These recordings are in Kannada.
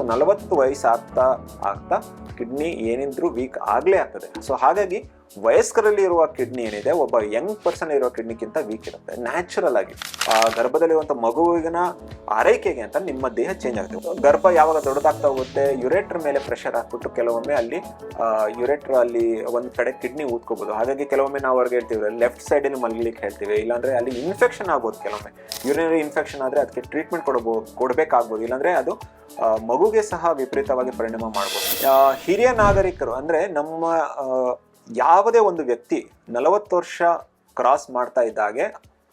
ಸೊ ನಲವತ್ತು ವಯಸ್ಸಾಗ್ತಾ ಆಗ್ತಾ ಕಿಡ್ನಿ ಏನಿದ್ರು ವೀಕ್ ಆಗಲೇ ಆಗ್ತದೆ. ಸೊ ಹಾಗಾಗಿ ವಯಸ್ಕರಲ್ಲಿ ಇರುವ ಕಿಡ್ನಿ ಏನಿದೆ, ಒಬ್ಬ ಯಂಗ್ ಪರ್ಸನ್ ಇರುವ ಕಿಡ್ನಿಗಿಂತ ವೀಕ್ ಇರುತ್ತೆ ನ್ಯಾಚುರಲ್ ಆಗಿ. ಆ ಗರ್ಭದಲ್ಲಿರುವಂಥ ಮಗುವಿನ ಆರೈಕೆಗೆ ಅಂತ ನಿಮ್ಮ ದೇಹ ಚೇಂಜ್ ಆಗುತ್ತೆ. ಗರ್ಭ ಯಾವಾಗ ದೊಡ್ಡದಾಗ್ತಾ ಹೋಗುತ್ತೆ ಯುರೇಟ್ರ್ ಮೇಲೆ ಪ್ರೆಷರ್ ಹಾಕ್ಬಿಟ್ಟು ಕೆಲವೊಮ್ಮೆ ಅಲ್ಲಿ ಯುರೇಟ್ರ್ ಅಲ್ಲಿ ಒಂದ್ ಕಡೆ ಕಿಡ್ನಿ ಊದ್ಕೋಬಹುದು ಹಾಗಾಗಿ ಕೆಲವೊಮ್ಮೆ ನಾವು ಅವ್ರಿಗೆ ಹೇಳ್ತೀವಿ ಲೆಫ್ಟ್ ಸೈಡಲ್ಲಿ ಮಲಗಲಿಕ್ಕೆ ಹೇಳ್ತೀವಿ. ಇಲ್ಲಾಂದ್ರೆ ಅಲ್ಲಿ ಇನ್ಫೆಕ್ಷನ್ ಆಗ್ಬೋದು ಕೆಲವೊಮ್ಮೆ. ಯೂರಿನರಿ ಇನ್ಫೆಕ್ಷನ್ ಆದ್ರೆ ಅದಕ್ಕೆ ಟ್ರೀಟ್ಮೆಂಟ್ ಕೊಡಬಹುದು ಕೊಡಬೇಕಾಗ್ಬೋದು. ಇಲ್ಲಾಂದ್ರೆ ಅದು ಮಗುಗೆ ಸಹ ವಿಪರೀತವಾಗಿ ಪರಿಣಾಮ ಮಾಡ್ಬೋದು. ಹಿರಿಯ ನಾಗರಿಕರು ಅಂದ್ರೆ ನಮ್ಮ ಯಾವುದೇ ಒಂದು ವ್ಯಕ್ತಿ ನಲವತ್ತು ವರ್ಷ ಕ್ರಾಸ್ ಮಾಡ್ತಾ ಇದ್ದಾಗೆ,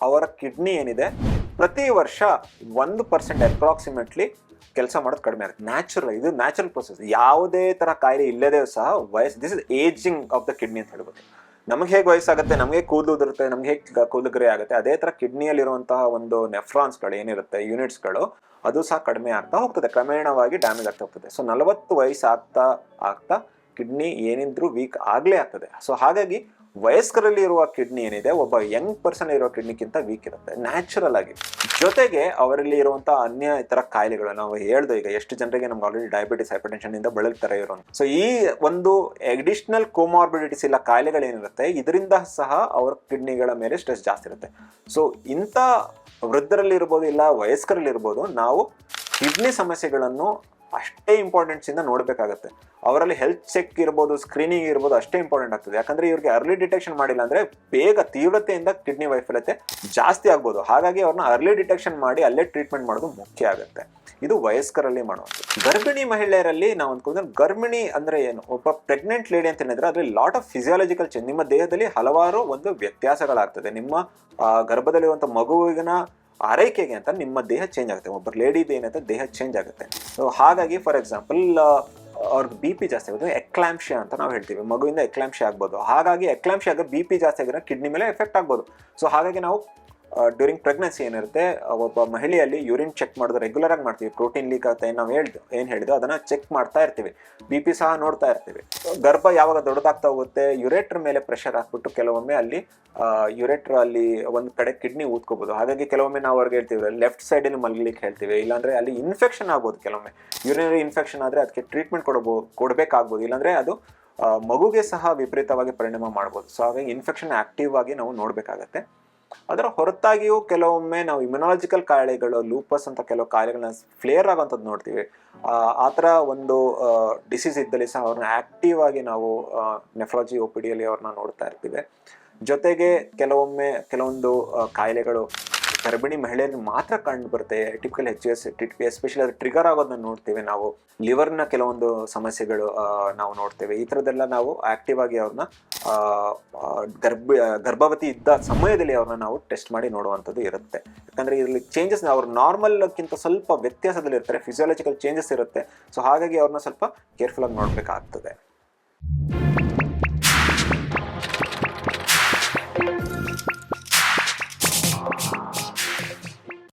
ಅವರ ಕಿಡ್ನಿ ಏನಿದೆ, ಪ್ರತಿ ವರ್ಷ ಒಂದು ಪರ್ಸೆಂಟ್ ಅಪ್ರಾಕ್ಸಿಮೇಟ್ಲಿ ಕೆಲಸ ಮಾಡೋದು ಕಡಿಮೆ ಆಗುತ್ತೆ. ನ್ಯಾಚುರಲ್ ಇದು ನ್ಯಾಚುರಲ್ ಪ್ರೊಸೆಸ್ ಯಾವುದೇ ತರ ಕಾಯಿಲೆ ಇಲ್ಲದೇ ಸಹ ವಯಸ್ಸು this is ageing of the kidney ಅಂತ ಹೇಳ್ಬೋದು. ನಮ್ಗೆ ಹೇಗೆ ವಯಸ್ಸಾಗುತ್ತೆ, ನಮಗೆ ಕೂದಲು ಉದುರುತ್ತೆ, ನಮ್ಗೆ ಹೇಗೆ ಕೂದಲುಗರಿ ಆಗುತ್ತೆ, ಅದೇ ತರ ಕಿಡ್ನಿಯಲ್ಲಿರುವಂತಹ ಒಂದು ನೆಫ್ರಾನ್ಸ್ಗಳು ಏನಿರುತ್ತೆ ಯೂನಿಟ್ಸ್ಗಳು ಅದು ಸಹ ಕಡಿಮೆ ಆಗ್ತಾ ಹೋಗ್ತದೆ. ಕ್ರಮೇಣವಾಗಿ ಡ್ಯಾಮೇಜ್ ಆಗ್ತಾ ಹೋಗ್ತದೆ. ಸೊ ನಲವತ್ತು ವಯಸ್ಸು ಆಗ್ತಾ ಆಗ್ತಾ ಕಿಡ್ನಿ ಏನಿದ್ರು ವೀಕ್ ಆಗಲೇ ಆಗ್ತದೆ. ಸೊ ಹಾಗಾಗಿ ವಯಸ್ಕರಲ್ಲಿ ಇರುವ ಕಿಡ್ನಿ ಏನಿದೆ, ಒಬ್ಬ ಯಂಗ್ ಪರ್ಸನ್ ಇರುವ ಕಿಡ್ನಿಗಿಂತ ವೀಕ್ ಇರುತ್ತೆ. ನ್ಯಾಚುರಲ್ ಆಗಿ. ಜೊತೆಗೆ ಅವರಲ್ಲಿ ಇರುವಂತಹ ಅನ್ಯ ಇತರ ಕಾಯಿಲೆಗಳು, ನಾವು ಹೇಳ್ದು ಈಗ ಎಷ್ಟು ಜನರಿಗೆ ನಮ್ಗೆ ಆಲ್ರೆಡಿ ಡಯಾಬಿಟಿಸ್ ಹೈಪರ್ಟೆನ್ಷನ್ ಇಂದ ಬಳಲ್ತಾರೆ ಇರೋ ಸೊ ಈ ಒಂದು ಅಡಿಷನಲ್ ಕೋಮಾರ್ಬಿಡಿಟಿಸ್ ಇಲ್ಲ ಕಾಯಿಲೆಗಳೇನಿರುತ್ತೆ ಇದರಿಂದ ಸಹ ಅವರ ಕಿಡ್ನಿಗಳ ಮೇಲೆ ಸ್ಟ್ರೆಸ್ ಜಾಸ್ತಿ ಇರುತ್ತೆ. ಸೊ ಇಂಥ ವೃದ್ಧರಲ್ಲಿ ಇರ್ಬೋದು, ಇಲ್ಲ ವಯಸ್ಕರಲ್ಲಿ ಇರ್ಬೋದು, ನಾವು ಕಿಡ್ನಿ ಸಮಸ್ಯೆಗಳನ್ನು ಅಷ್ಟೇ ಇಂಪಾರ್ಟೆನ್ಸ್ ಇಂದ ನೋಡಬೇಕಾಗತ್ತೆ. ಅವರಲ್ಲಿ ಹೆಲ್ತ್ ಚೆಕ್ ಇರ್ಬೋದು ಸ್ಕ್ರೀನಿಂಗ್ ಇರ್ಬೋದು ಅಷ್ಟೇ ಇಂಪಾರ್ಟೆಂಟ್ ಆಗ್ತದೆ. ಯಾಕಂದ್ರೆ ಇವ್ರಿಗೆ ಅರ್ಲಿ ಡಿಟೆಕ್ಷನ್ ಮಾಡಿಲ್ಲ ಅಂದ್ರೆ ಬೇಗ ತೀವ್ರತೆಯಿಂದ ಕಿಡ್ನಿ ವೈಫಲ್ಯತೆ ಜಾಸ್ತಿ ಆಗ್ಬೋದು. ಹಾಗಾಗಿ ಅವ್ರನ್ನ ಅರ್ಲಿ ಡಿಟೆಕ್ಷನ್ ಮಾಡಿ ಅಲ್ಲೇ ಟ್ರೀಟ್ಮೆಂಟ್ ಮಾಡೋದು ಮುಖ್ಯ ಆಗುತ್ತೆ. ಇದು ವಯಸ್ಕರಲ್ಲಿ ಮಾಡುವಂಥದ್ದು. ಗರ್ಭಿಣಿ ಮಹಿಳೆಯರಲ್ಲಿ ನಾವು ಅಂದ್ಕೊಂಡ್ರೆ ಗರ್ಭಿಣಿ ಅಂದ್ರೆ ಏನು? ಒಬ್ಬ ಪ್ರೆಗ್ನೆಂಟ್ ಲೇಡಿ ಅಂತ ಹೇಳಿದ್ರೆ ಅದ್ರಲ್ಲಿ ಲಾಟ್ ಆಫ್ ಫಿಸಿಯಾಲಜಿಕಲ್ ಚೇಂಜ್ ನಿಮ್ಮ ದೇಹದಲ್ಲಿ ಹಲವಾರು ಒಂದು ವ್ಯತ್ಯಾಸಗಳಾಗ್ತದೆ. ನಿಮ್ಮ ಗರ್ಭದಲ್ಲಿರುವಂಥ ಮಗುವಿನ ಆರೈಕೆಗೆ ಅಂತ ನಿಮ್ಮ ದೇಹ ಚೇಂಜ್ ಆಗುತ್ತೆ. ಒಬ್ಬ ಲೇಡಿದು ಏನಂತ ದೇಹ ಚೇಂಜ್ ಆಗುತ್ತೆ. ಸೊ ಹಾಗಾಗಿ ಫಾರ್ ಎಕ್ಸಾಂಪಲ್ ಅವ್ರಿಗೆ ಬಿ ಪಿ ಜಾಸ್ತಿ ಆಗೋದು ಎಕ್ಲಾಂಶ ಅಂತ ನಾವು ಹೇಳ್ತೀವಿ. ಮಗುವಿಂದ ಎಕ್ಲಾಂಶ ಆಗ್ಬೋದು. ಹಾಗಾಗಿ ಎಕ್ಲಾಂಶ ಆಗ ಬಿ ಪಿ ಜಾಸ್ತಿ ಆಗಿರೋ ಕಿಡ್ನಿ ಮೇಲೆ ಎಫೆಕ್ಟ್ ಆಗ್ಬೋದು. ಸೊ ಹಾಗಾಗಿ ನಾವು ಡ್ಯೂರಿಂಗ್ ಪ್ರೆಗ್ನೆನ್ಸಿ ಏನಿರುತ್ತೆ ಒಬ್ಬ ಮಹಿಳೆಯಲ್ಲಿ ಯೂರಿನ್ ಚೆಕ್ ಮಾಡೋದು ರೆಗ್ಯುಲರ್ ಆಗಿ ಮಾಡ್ತೀವಿ. ಪ್ರೋಟೀನ್ ಲೀಕ್ ಆಗುತ್ತೆ ನಾವು ಹೇಳ್ದು, ಏನು ಹೇಳಿದ್ರು ಅದನ್ನು ಚೆಕ್ ಮಾಡ್ತಾ ಇರ್ತೀವಿ. ಬಿ ಪಿ ಸಹ ನೋಡ್ತಾ ಇರ್ತೀವಿ. ಗರ್ಭ ಯಾವಾಗ ದೊಡ್ಡದಾಗ್ತಾ ಹೋಗುತ್ತೆ ಯುರೇಟ್ರ್ ಮೇಲೆ ಪ್ರೆಷರ್ ಹಾಕ್ಬಿಟ್ಟು ಕೆಲವೊಮ್ಮೆ ಅಲ್ಲಿ ಯುರೇಟ್ರ್ ಅಲ್ಲಿ ಒಂದು ಕಡೆ ಕಿಡ್ನಿ ಊದ್ಕೋಬೋದು. ಹಾಗಾಗಿ ಕೆಲವೊಮ್ಮೆ ನಾವು ಅವ್ರಿಗೆ ಹೇಳ್ತೀವಿ ಲೆಫ್ಟ್ ಸೈಡಲ್ಲಿ ಮಲಗಲಿಕ್ಕೆ ಹೇಳ್ತೀವಿ. ಇಲ್ಲಾಂದ್ರೆ ಅಲ್ಲಿ ಇನ್ಫೆಕ್ಷನ್ ಆಗ್ಬೋದು ಕೆಲವೊಮ್ಮೆ. ಯೂರಿನರಿ ಇನ್ಫೆಕ್ಷನ್ ಆದರೆ ಅದಕ್ಕೆ ಟ್ರೀಟ್ಮೆಂಟ್ ಕೊಡಬಹುದು ಕೊಡಬೇಕಾಗ್ಬೋದು. ಇಲ್ಲಾಂದ್ರೆ ಅದು ಮಗುಗೆ ಸಹ ವಿಪರೀತವಾಗಿ ಪರಿಣಾಮ ಮಾಡ್ಬೋದು. ಸೊ ಹಾಗಾಗಿ ಇನ್ಫೆಕ್ಷನ್ ಆಕ್ಟಿವ್ ಆಗಿ ನಾವು ನೋಡಬೇಕಾಗತ್ತೆ. ಅದರ ಹೊರತಾಗಿಯೂ ಕೆಲವೊಮ್ಮೆ ನಾವು ಇಮ್ಯುನಾಲಜಿಕಲ್ ಕಾಯಿಲೆಗಳು ಲೂಪಸ್ ಅಂತ ಕೆಲವು ಕಾಯಿಲೆಗಳನ್ನ ಫ್ಲೇರ್ ಆಗುವಂಥದ್ದು ನೋಡ್ತೀವಿ. ಆ, ಥರ ಒಂದು ಡಿಸೀಸ್ ಇದ್ದಲ್ಲಿ ಸಹ ಅವ್ರನ್ನ ಆಕ್ಟಿವ್ ಆಗಿ ನಾವು ನೆಫ್ರಾಲಜಿ ಒ ಪಿ ಡಿಯಲ್ಲಿ ಅವ್ರನ್ನ ನೋಡ್ತಾ ಇರ್ತೀವಿ. ಜೊತೆಗೆ ಕೆಲವೊಮ್ಮೆ ಕೆಲವೊಂದು ಕಾಯಿಲೆಗಳು ಗರ್ಭಿಣಿ ಮಹಿಳೆಯಲ್ಲಿ ಮಾತ್ರ ಕಂಡು ಬರುತ್ತೆ. ಟಿಪಿಕಲ್ ಹೆಚ್ ಎಸ್ ಎಸ್ಪೆಷಲಿ ಅದು ಟ್ರಿಗರ್ ಆಗೋದನ್ನ ನೋಡ್ತೀವಿ ನಾವು. ಲಿವರ್ನ ಕೆಲವೊಂದು ಸಮಸ್ಯೆಗಳು ನಾವು ನೋಡ್ತೇವೆ. ಈ ಥರದ್ದೆಲ್ಲ ನಾವು ಆಕ್ಟಿವ್ ಆಗಿ ಅವ್ರನ್ನ ಗರ್ಭ, ಗರ್ಭವತಿ ಇದ್ದ ಸಮಯದಲ್ಲಿ ಅವ್ರನ್ನ ನಾವು ಟೆಸ್ಟ್ ಮಾಡಿ ನೋಡುವಂಥದ್ದು ಇರುತ್ತೆ. ಯಾಕಂದರೆ ಇದರಲ್ಲಿ ಚೇಂಜಸ್ ಅವ್ರು ನಾರ್ಮಲ್ಕ್ಕಿಂತ ಸ್ವಲ್ಪ ವ್ಯತ್ಯಾಸದಲ್ಲಿ ಇರ್ತಾರೆ ಫಿಸಿಯಾಲಜಿಕಲ್ ಚೇಂಜಸ್ ಇರುತ್ತೆ. ಸೊ ಹಾಗಾಗಿ ಅವ್ರನ್ನ ಸ್ವಲ್ಪ ಕೇರ್ಫುಲ್ಲಾಗಿ ನೋಡಬೇಕಾಗ್ತದೆ.